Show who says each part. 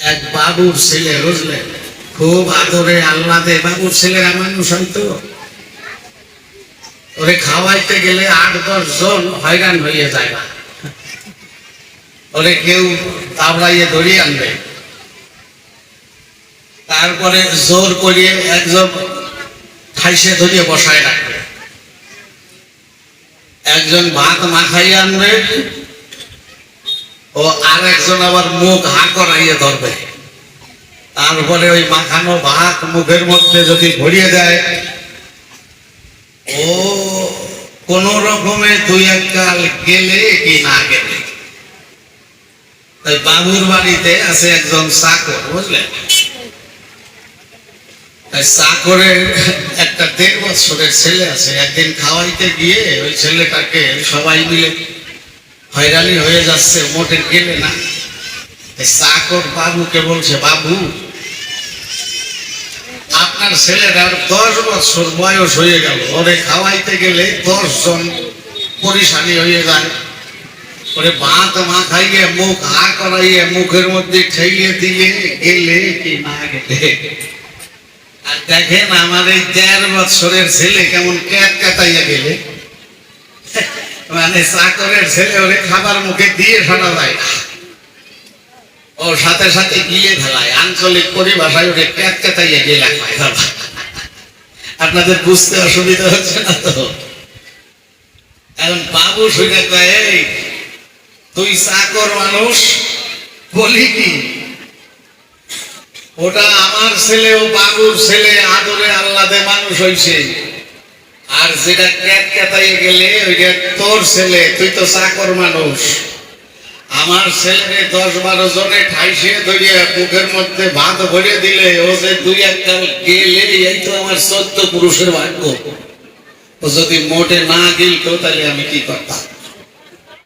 Speaker 1: এক বাবুর ছেলে বুঝলেন খুব আদরে আল্লাদে বাবুর ছেলেরা মানুষ হয়তো ওরে খাওয়াইতে গেলে আট, দশ জন হয়রান হয়ে যায়। না ওরে কেউ তাবড়াইয়ে ধরিয়ে আনবে। তারপরে জোর করিয়ে একজন ঠাইসে ধরিয়ে বসায় রাখবে। একজন ভাত মাখাইয়ে আনবে। ও আর একজন আবার মুখ হা করাইয়ে ধরবে। তারপরে ওই মাখানো ভাত মুখের মধ্যে যদি ভরিয়ে দেয়, ও কোন রকমে দুই এক কাল গেলে কি না গেলে। তাই বাবুর বাড়িতে আছে একজন চাকর বুঝলেন তাই চাকরের একটা দেড় বছরের ছেলে আছে, একদিন খাওয়াইতে গিয়ে ওই ছেলেটাকে সবাই মিলে হয়রানি হয়ে যাচ্ছে মোটে গেলে না। চাকর বাবুকে বলছে, বাবু, আপনার ছেলেটার দশ বছর বয়স হয়ে গেল। ওরে খাওয়াইতে গেলে দশ জন পরিশানি হয়ে যায়। ওরে ভাত মাখাইয়ে, মুখ হা করাইয়ে, মুখের মধ্যে ঠেইয়ে দিয়ে গেলে কি না গেলে? আর দেখেন আমার এই দেড় বছরের ছেলে কেমন ক্যাট মানে চাকরের ছেলে ওরে খাবার মুখে দিয়ে ফেলা যায়। ও সাথে সাথে গিয়ে ফেলায় আঞ্চলিক পরিভাষায় ওরে কাটাইয়া গেলে খায় বাবা। আপনাদের বুঝতে অসুবিধা হচ্ছে না তো এখন বাবু শুনে কয় তুই চাকর মানুষ, বলি কি ওটা আমার ছেলে ও বাবুর ছেলে, আদরে আল্লাদে মানুষ হইছে আর যেটা ক্যাট ক্যাটাইয়ে গেলে, ওইটা তোর ছেলে, তুই তো চাকর মানুষ। আমার ছেলে দশ বারো জনে ঠাইসে ধরিয়া মুখের মধ্যে ভাত ভরে দিলে, ও যে দুই একটা গেলে, এই তো আমার চোদ্দ পুরুষের ভাগ্য। ও যদি মোটে না গিলতো, তাহলে আমি কি করতাম?